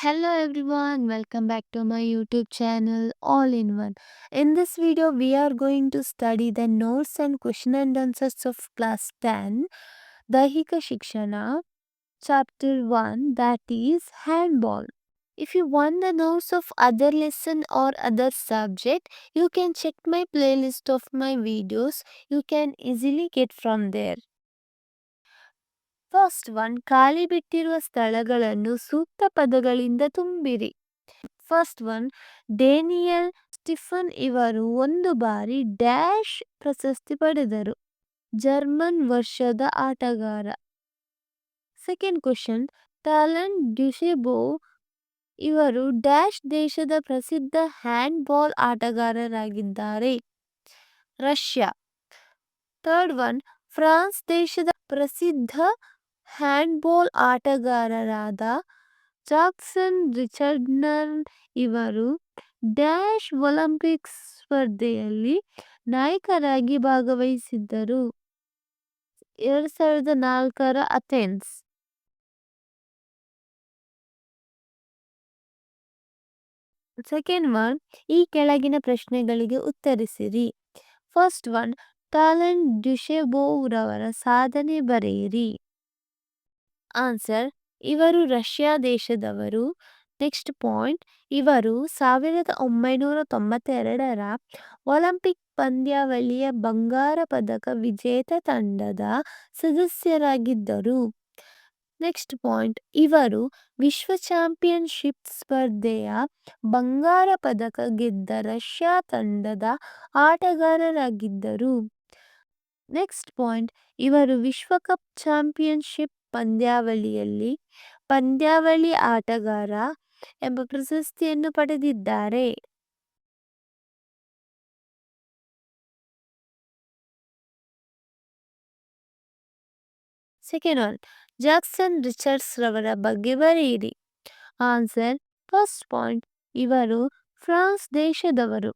Hello everyone, welcome back to my YouTube channel All in One. In this video, we are going to study the notes and question and answers of class 10, Dahika Shikshana, chapter 1, that is handball. If you want the notes of other lesson or other subject, you can check my playlist of my videos. You can easily get from there. First one ಖಾಲಿ ಬಿಟ್ಟಿರುವ ಸ್ಥಳಗಳನ್ನು ಸೂಕ್ತ ಪದಗಳಿಂದ ತುಂಬಿರಿ. First one Daniel Stephen ಇವರು ಒಂದು ಬಾರಿ dash ಪ್ರಶಸ್ತಿ ಪಡೆದರು. ಜರ್ಮನ್ ವರ್ಷದ ಆಟಗಾರ. ಸೆಕೆಂಡ್ ಕ್ವಶನ್ ಟಾಲನ್ ಡ್ಯುಸೆಬೋ ಇವರು ಡ್ಯಾಶ್ ದೇಶದ ಪ್ರಸಿದ್ಧ ಹ್ಯಾಂಡ್ಬಾಲ್ ಆಟಗಾರರಾಗಿದ್ದಾರೆ. ರಷ್ಯಾ. ಥರ್ಡ್ ಒನ್ ಫ್ರಾನ್ಸ್ ದೇಶದ ಪ್ರಸಿದ್ಧ ಹ್ಯಾಂಡ್ಬಾಲ್ ಆಟಗಾರರಾದ ಜಾಕ್ಸನ್ ರಿಚರ್ಡ್ನರ್ ಇವರು ಡ್ಯಾಶ್ ಒಲಿಂಪಿಕ್ಸ್ ಸ್ಪರ್ಧೆಯಲ್ಲಿ ನಾಯಕರಾಗಿ ಭಾಗವಹಿಸಿದ್ದರು. ಎರಡ್ ಸಾವಿರದ ನಾಲ್ಕರ ಅಥೆನ್ಸ್. ಸೆಕೆಂಡ್ ಒನ್, ಈ ಕೆಳಗಿನ ಪ್ರಶ್ನೆಗಳಿಗೆ ಉತ್ತರಿಸಿರಿ. ಫಸ್ಟ್ ಒನ್ ಟ್ಯಾಲೆಂಟ್ ಡ್ಯುಶೆಬೋವ್ರವರ ಸಾಧನೆ ಬರೆಯಿರಿ. ಆನ್ಸರ್, ಇವರು ರಷ್ಯಾ ದೇಶದವರು. ನೆಕ್ಸ್ಟ್ ಪಾಯಿಂಟ್, ಇವರು ಸಾವಿರದ ಒಂಬೈನೂರ ತೊಂಬತ್ತೆರಡರ ಒಲಿಂಪಿಕ್ ಪಂದ್ಯಾವಳಿಯ ಬಂಗಾರ ಪದಕ ವಿಜೇತ ತಂಡದ ಸದಸ್ಯರಾಗಿದ್ದರು. ನೆಕ್ಸ್ಟ್ ಪಾಯಿಂಟ್, ಇವರು ವಿಶ್ವ ಚಾಂಪಿಯನ್ಶಿಪ್ ಸ್ಪರ್ಧೆಯ ಬಂಗಾರ ಪದಕ ಗೆದ್ದ ರಷ್ಯಾ ತಂಡದ ಆಟಗಾರರಾಗಿದ್ದರು. ನೆಕ್ಸ್ಟ್ ಪಾಯಿಂಟ್, ಇವರು ವಿಶ್ವಕಪ್ ಚಾಂಪಿಯನ್ಶಿಪ್ ಪಂದ್ಯಾವಳಿಯಲ್ಲಿ. ಪಂದ್ಯಾವಳಿ ಆಟಗಾರ ಎಂಬ ಪ್ರಶಸ್ತಿಯನ್ನು ಪಡೆದಿದ್ದಾರೆ. ಸೆಕೆಂಡ್ ಒನ್, ಜಾಕ್ಸನ್ ರಿಚರ್ಡ್ಸ್ ರವರ ಬಗ್ಗೆ ಬರೆಯಿರಿ. ಆನ್ಸರ್, ಫಸ್ಟ್ ಪಾಯಿಂಟ್, ಇವರು ಫ್ರಾನ್ಸ್ ದೇಶದವರು.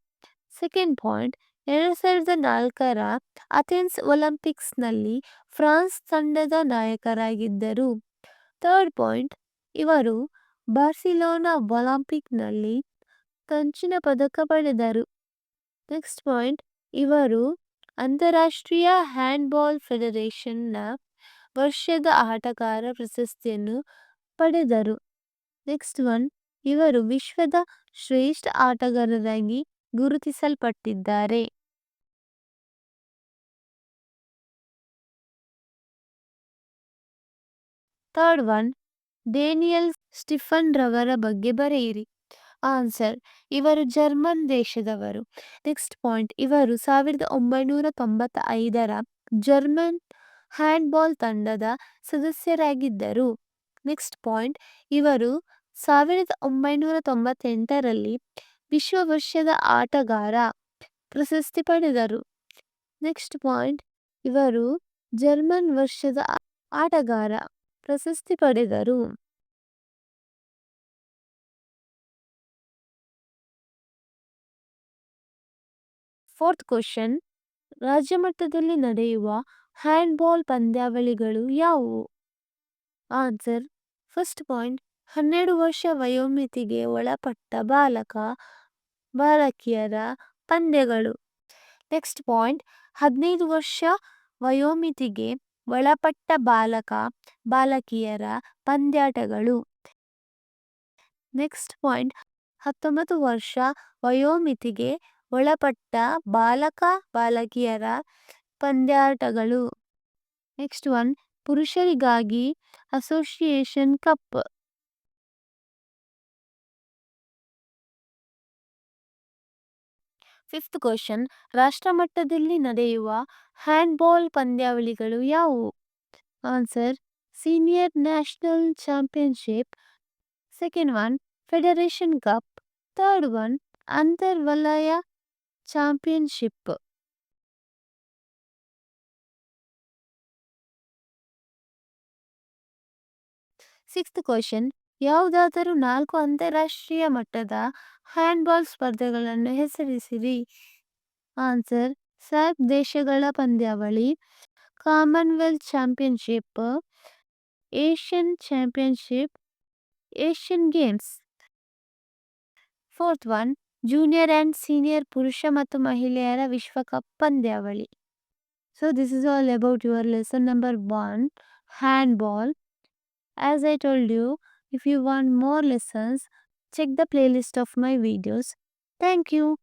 ಸೆಕೆಂಡ್ ಪಾಯಿಂಟ್ ಎರಡು ಸಾವಿರದ ನಾಲ್ಕರ ಅಥೆನ್ಸ್ ಒಲಿಂಪಿಕ್ಸ್ನಲ್ಲಿ ಫ್ರಾನ್ಸ್ ತಂಡದ ನಾಯಕರಾಗಿದ್ದರು. ಥರ್ಡ್ ಪಾಯಿಂಟ್, ಇವರು ಬಾರ್ಸಿಲೋನಾ ಒಲಿಂಪಿಕ್ನಲ್ಲಿ ಕಂಚಿನ ಪದಕ ಪಡೆದರು. ನೆಕ್ಸ್ಟ್ ಪಾಯಿಂಟ್, ಇವರು ಅಂತಾರಾಷ್ಟ್ರೀಯ ಹ್ಯಾಂಡ್ಬಾಲ್ ಫೆಡರೇಷನ್ನ ವರ್ಷದ ಆಟಗಾರ ಪ್ರಶಸ್ತಿಯನ್ನು ಪಡೆದರು. ನೆಕ್ಸ್ಟ್ ಒನ್, ಇವರು ವಿಶ್ವದ ಶ್ರೇಷ್ಠ ಆಟಗಾರರಾಗಿ ಗುರುತಿಸಲ್ಪಟ್ಟಿದ್ದಾರೆ. ಥರ್ಡ್ ಒನ್, ಡೇನಿಯಲ್ ಸ್ಟಿಫನ್ ರವರ ಬಗ್ಗೆ ಬರೆಯಿರಿ. ಆನ್ಸರ್, ಇವರು ಜರ್ಮನ್ ದೇಶದವರು. ನೆಕ್ಸ್ಟ್ ಪಾಯಿಂಟ್, ಇವರು ಸಾವಿರದ ಒಂಬೈನೂರ ತೊಂಬತ್ತ ಐದರ ಜರ್ಮನ್ ಹ್ಯಾಂಡ್ಬಾಲ್ ತಂಡದ ಸದಸ್ಯರಾಗಿದ್ದರು. ನೆಕ್ಸ್ಟ್ ಪಾಯಿಂಟ್, ಇವರು ಸಾವಿರದ ಒಂಬೈನೂರ ತೊಂಬತ್ತೆಂಟರಲ್ಲಿ ವಿಶ್ವ ವರ್ಷದ ಆಟಗಾರ ಪ್ರಶಸ್ತಿ ಪಡೆದರು. ನೆಕ್ಸ್ಟ್ ಪಾಯಿಂಟ್, ಇವರು ಜರ್ಮನ್ ವರ್ಷದ ಆಟಗಾರ ಪ್ರಶಸ್ತಿ ಪಡೆದರು. ಫೋರ್ತ್ ಕ್ವಶನ್, ರಾಜ್ಯ ಮಟ್ಟದಲ್ಲಿ ನಡೆಯುವ ಹ್ಯಾಂಡ್ಬಾಲ್ ಪಂದ್ಯಾವಳಿಗಳು ಯಾವುವು? ಆನ್ಸರ್, ಫಸ್ಟ್ ಪಾಯಿಂಟ್, ಹನ್ನೆರಡು ವರ್ಷ ವಯೋಮಿತಿಗೆ ಒಳಪಟ್ಟ ಬಾಲಕ ಬಾಲಕಿಯರ ಪಂದ್ಯಗಳು. ನೆಕ್ಸ್ಟ್ ಪಾಯಿಂಟ್, ಹದಿನೈದು ವರ್ಷ ವಯೋಮಿತಿಗೆ ಒಳಪಟ್ಟ ಬಾಲಕ, ಬಾಲಕಿಯರ ಪಂದ್ಯಾಟಗಳು. ನೆಕ್ಸ್ಟ್ ಪಾಯಿಂಟ್, ಹತ್ತೊಂಬತ್ತು ವರ್ಷ ವಯೋಮಿತಿಗೆ ಒಳಪಟ್ಟ ಬಾಲಕ, ಬಾಲಕಿಯರ ಪಂದ್ಯಾಟಗಳು. ನೆಕ್ಸ್ಟ್ ಒನ್, ಪುರುಷರಿಗಾಗಿ ಅಸೋಸಿಯೇಷನ್ ಕಪ್. ಫಿಫ್ತ್ ಕ್ವಶನ್ ರಾಷ್ಟ್ರ ಮಟ್ಟದಲ್ಲಿ ನಡೆಯುವ ಹ್ಯಾಂಡ್ಬಾಲ್ ಪಂದ್ಯಾವಳಿಗಳು ಯಾವುವು? Answer, senior national championship, second one, federation cup, third one, ಅಂತರ್ವಲಯ championship. Sixth question ಯಾವುದಾದರೂ ನಾಲ್ಕು ಅಂತಾರಾಷ್ಟ್ರೀಯ ಮಟ್ಟದ ಹ್ಯಾಂಡ್ಬಾಲ್ ಸ್ಪರ್ಧೆಗಳನ್ನು ಹೆಸರಿಸಿರಿ. ಆನ್ಸರ್, ಸಾರ್ಕ್ ದೇಶಗಳ ಪಂದ್ಯಾವಳಿ, Commonwealth championship, Asian championship, Asian games. Fourth one, junior and senior ಪುರುಷ ಮತ್ತು ಮಹಿಳೆಯರ ವಿಶ್ವಕಪ್ ಪಂದ್ಯಾವಳಿ. So this is all about your lesson number one handball as I told you If you want more lessons, check the playlist of my videos. Thank you.